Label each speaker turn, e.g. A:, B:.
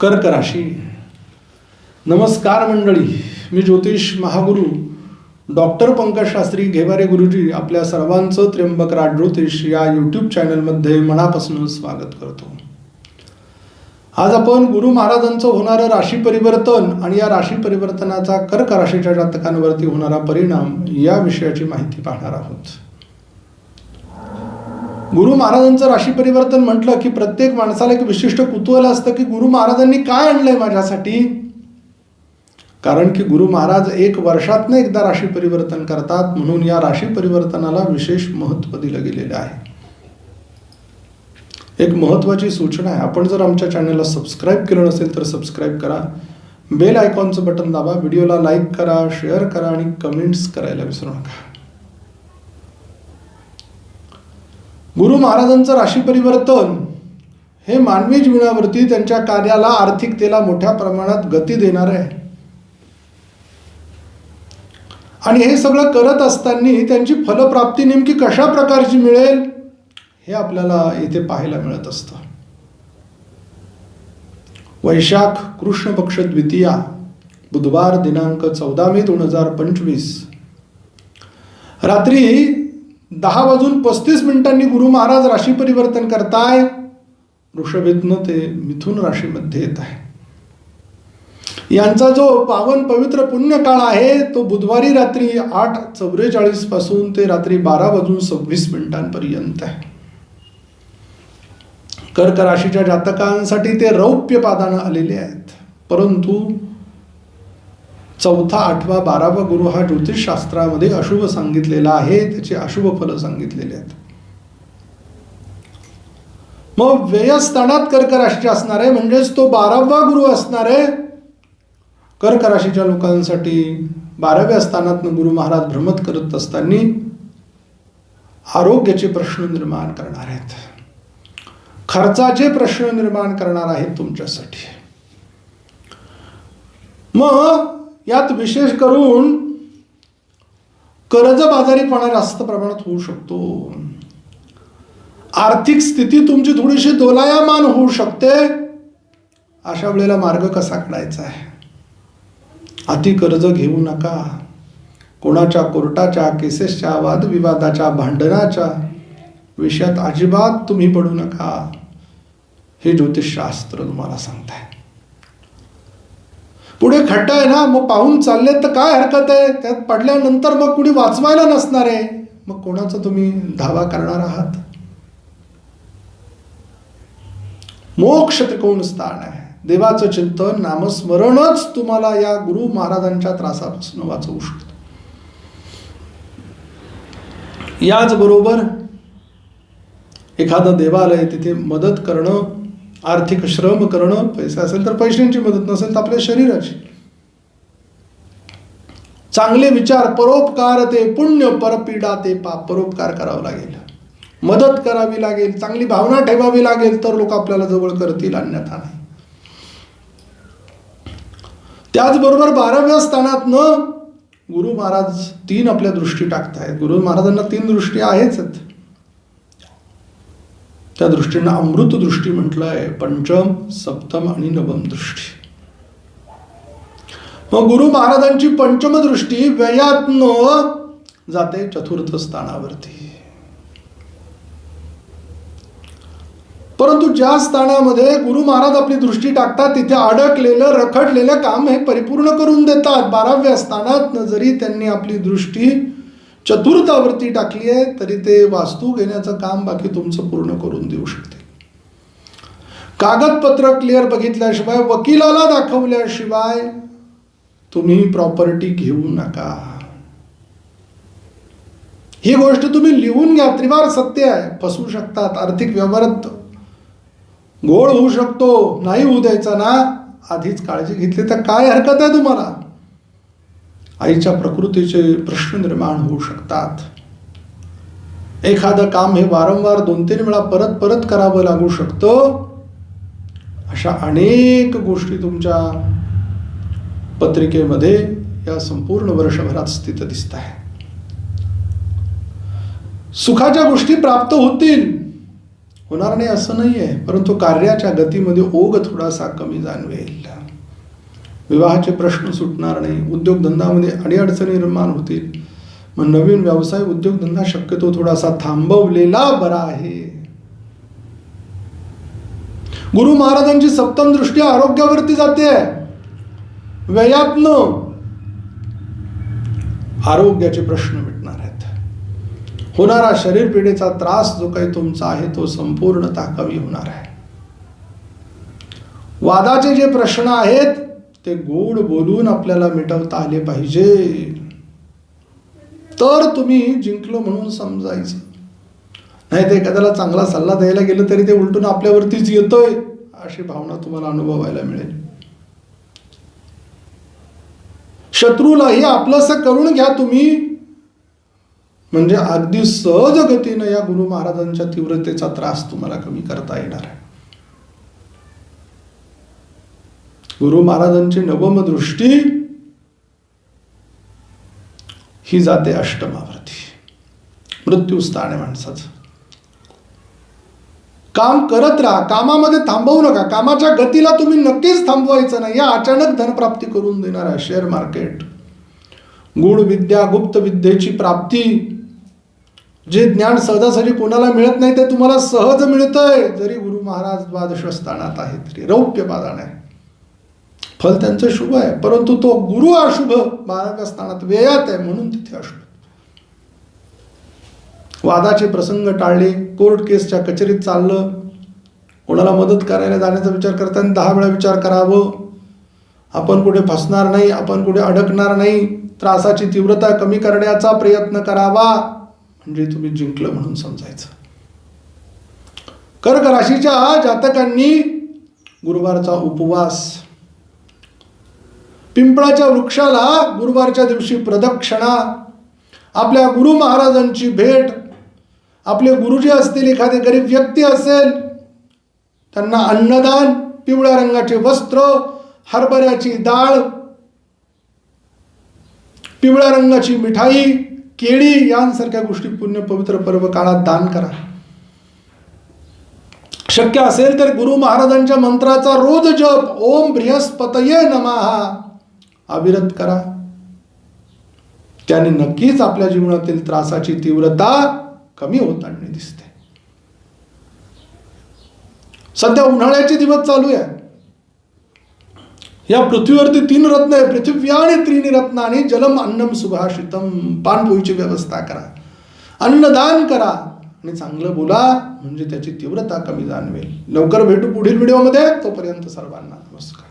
A: कर्क राशी नमस्कार मंडळी मी ज्योतिष महागुरु डॉक्टर पंकज शास्त्री घेवारे गुरुजी आपल्या सर्वांचं त्र्यंबक राज ज्योतिष या यूट्यूब चॅनलमध्ये मनापासून स्वागत करतो। आज आपण गुरु महाराजांचं होणारं राशी परिवर्तन आणि या राशी परिवर्तनाचा कर्क राशीच्या जातकांवरती होणारा परिणाम या विषयाची माहिती पाहणार आहोत। गुरु महाराजांचं राशी परिवर्तन म्हटलं की प्रत्येक माणसाला एक विशिष्ट कुतूहल असतं की गुरु महाराजांनी काय आणलंय माझ्यासाठी? कारण की गुरु महाराज एक वर्षातनं एकदा राशी परिवर्तन करतात म्हणून या राशी परिवर्तनाला विशेष महत्त्व दिलं गेलेलं आहे. एक महत्त्वाची सूचना आहे. आपण जर आमच्या चॅनलला सबस्क्राईब केलं नसेल तर सबस्क्राईब करा. बेल आयकॉनचं बटन दाबा. व्हिडिओला लाईक करा शेअर करा आणि कमेंट्स करायला विसरू नका. गुरु महाराजांचं राशी परिवर्तन हे मानवी जीवनावरती त्यांच्या कार्याला आर्थिकतेला मोठ्या प्रमाणात गती देणार आहे. आणि हे सगळं करत असताना त्यांची फलप्राप्ती नेमकी कशा प्रकारची मिळेल हे आपल्याला इथे पाहायला मिळत असतं. वैशाख कृष्ण पक्ष द्वितीया बुधवार दिनांक चौदा मे दोन हजार पंचवीस. रात्री दहा वाजून पस्तीस मिनिटांनी गुरु महाराज राशी परिवर्तन करताय. वृषभेतनं ते मिथुन राशीमध्ये येत आहे. यांचा जो पावन पवित्र पुण्य काळ आहे तो बुधवारी रात्री आठ चौवेचाळीसपासून ते रात्री बारा वाजून सव्वीस मिनिटांपर्यंत आहे. कर्क राशीच्या जातकांसाठी ते रौप्य पादानं आलेले आहेत. परंतु चौथा आठवा बारावा गुरु हा ज्योतिषशास्त्रामध्ये अशुभ सांगितलेला आहे. त्याचे अशुभ फल सांगितलेले आहेत. मग व्ययस्थानात कर्क राशीचे असणार आहे. म्हणजेच तो बारावा गुरु असणार आहे. कर्क राशीच्या लोकांसाठी बाराव्या स्थानात गुरु महाराज भ्रमत करत असताना आरोग्याचे प्रश्न निर्माण करणार आहेत. खर्चाचे प्रश्न निर्माण करणार आहेत तुमच्यासाठी. मग यात विशेष करून कर्जबाजारीपणा जास्त प्रमाणात होऊ शकतो. आर्थिक स्थिती तुमची थोडीशी दोलायमान होऊ शकते. अशा वेळेला मार्ग कसा काढायचा आहे? अति कर्ज घेऊ नका. कोणाच्या कोर्टाच्या केसेसच्या वादविवादाच्या भांडणाच्या विषयात अजिबात तुम्ही पडू नका. हे ज्योतिषशास्त्र तुम्हाला सांगताय. पुढे खड्डा आहे ना मग पाहून चालले तर काय हरकत आहे? त्यात पडल्यानंतर मग कुणी वाचवायला नसणार आहे. मग कोणाचा तुम्ही धावा करणार आहात? मोक्ष त्रिकोण स्थान आहे. देवाचं चिंतन नामस्मरणच तुम्हाला या गुरु महाराजांच्या त्रासापासून वाचवू शकतं. याचबरोबर एखादं देवालय तिथे मदत करणं आर्थिक श्रम करणं पैसे असेल तर पैशांची मदत नसेल तर आपल्या शरीराची. चांगले विचार परोपकार ते पुण्य परपीडा ते पाप परोपकार करावा लागेल. मदत करावी लागेल चांगली भावना ठेवावी लागेल तर लोक आपल्याला जवळ करतील अन्यथा नाही. त्याचबरोबर बाराव्या स्थानातनं गुरु महाराज तीन आपल्या दृष्टी टाकतायत. गुरु महाराजांना तीन दृष्टी आहेच. त्या दृष्टीनं अमृत दृष्टी म्हटलंय पंचम सप्तम आणि नवम दृष्टी. मग गुरु महाराजांची पंचम दृष्टी व्ययातनं जाते चतुर्थ स्थानावरती. परंतु ज्या स्थानामध्ये गुरु महाराज आपली दृष्टी टाकतात तिथे अडकलेलं रखडलेलं काम हे परिपूर्ण करून देतात. बाराव्या स्थानात जरी त्यांनी आपली दृष्टी चतुर्थावरती टाकली आहे तरी ते वास्तू घेण्याचं काम बाकी तुमचं पूर्ण करून देऊ शकते. कागदपत्र क्लिअर बघितल्याशिवाय वकिलाला दाखवल्याशिवाय तुम्ही प्रॉपर्टी घेऊ नका. ही गोष्ट तुम्ही लिहून घ्या त्रिवार सत्य आहे. फसू शकतात आर्थिक व्यवहारात गोळ होऊ शकतो नाही होऊ द्यायचा ना? आधीच काळजी घेतली तर काय हरकत आहे तुम्हाला? आईच्या प्रकृतीचे प्रश्न निर्माण होऊ शकतात. एखादं काम हे वारंवार दोन तीन वेळा परत परत करावं लागू शकतं. अशा अनेक गोष्टी तुमच्या पत्रिकेमध्ये या संपूर्ण वर्षभरात स्थित दिसत आहे सुखाच्या गोष्टी प्राप्त होतील. होणार नाही असं नाही आहे परंतु कार्याच्या गतीमध्ये ओघ थोडासा कमी जाणवेल. विवाहाचे प्रश्न सुटणार नाही. उद्योगधंदामध्ये अडीअडचणी निर्माण होतील. मग नवीन व्यवसाय उद्योगधंदा शक्यतो थोडासा थांबवलेला बरा आहे. गुरु महाराजांची सप्तम दृष्टी आरोग्यावरती जाते. व्ययातनं आरोग्याचे प्रश्न मिटणार आहेत. होणारा शरीर पिढीचा त्रास जो काही तुमचा आहे तो संपूर्णता कमी होणार आहे. वादाचे जे प्रश्न आहेत ते गोड बोलून आपल्याला मिटवता आले पाहिजे. तर तुम्ही जिंकलो म्हणून समजायचं. नाही ते एखाद्याला चांगला सल्ला द्यायला गेलं तरी ते उलटून आपल्यावरतीच येतोय अशी भावना तुम्हाला अनुभवायला मिळेल. शत्रूलाही आपलंसं करून घ्या तुम्ही. म्हणजे अगदी सहज गतीनं या गुरु महाराजांच्या तीव्रतेचा त्रास तुम्हाला कमी करता येणार आहे. गुरु महाराजांची नवम दृष्टी ही जाते अष्टमावरती मृत्यू स्थान आहे माणसाचं. काम करत राहा कामामध्ये थांबवू नका. कामाच्या गतीला तुम्ही नक्कीच थांबवायचं नाही. या अचानक धनप्राप्ती करून देणारा शेअर मार्केट गुढ विद्या गुप्त विद्येची प्राप्ती जे ज्ञान सहजासहजी कोणाला मिळत नाही ते तुम्हाला सहज मिळतंय. जरी गुरु महाराज द्वादश स्थानात आहे तरी रौप्य पादान आहे. फल त्यांचं शुभ आहे. परंतु तो गुरु अशुभ बाराव्या स्थानात व्ययात आहे म्हणून तिथे अशुभ. वादाचे प्रसंग टाळले कोर्ट केसच्या कचेरीत चाललं. कोणाला मदत करायला जाण्याचा विचार करताना दहा वेळा विचार करावं. आपण कुठे फसणार नाही आपण कुठे अडकणार नाही. त्रासाची तीव्रता कमी करण्याचा प्रयत्न करावा. म्हणजे तुम्ही जिंकलं म्हणून समजायचं. कर्क राशीच्या जातकांनी गुरुवारचा उपवास पिंपळाच्या वृक्षाला गुरुवारच्या दिवशी प्रदक्षिणा आपल्या गुरु महाराजांची भेट आपले गुरुजी असतील एखादे गरीब व्यक्ती असेल त्यांना अन्नदान पिवळ्या रंगाचे वस्त्र हरभऱ्याची डाळ पिवळ्या रंगाची मिठाई केळी यांसारख्या गोष्टी पुण्य पवित्र पर्व काळात दान करा. शक्य असेल तर गुरु महाराजांच्या मंत्राचा रोज जप. ओम बृहस्पतये नमहा अविरत करा. त्याने नक्कीच आपल्या जीवनातील त्रासाची तीव्रता कमी होताना दिसते. सध्या उन्हाळ्याचे दिवस चालू आहे या पृथ्वीवरती तीन रत्न आहे पृथ्वी आणि त्रिनी रत्न आणि जलम अन्नम सुभाषितम. पानपोईची व्यवस्था करा. अन्नदान करा. आणि चांगलं बोला म्हणजे त्याची तीव्रता कमी जाणवेल. लवकर भेटू पुढील व्हिडिओमध्ये. तोपर्यंत सर्वांना नमस्कार.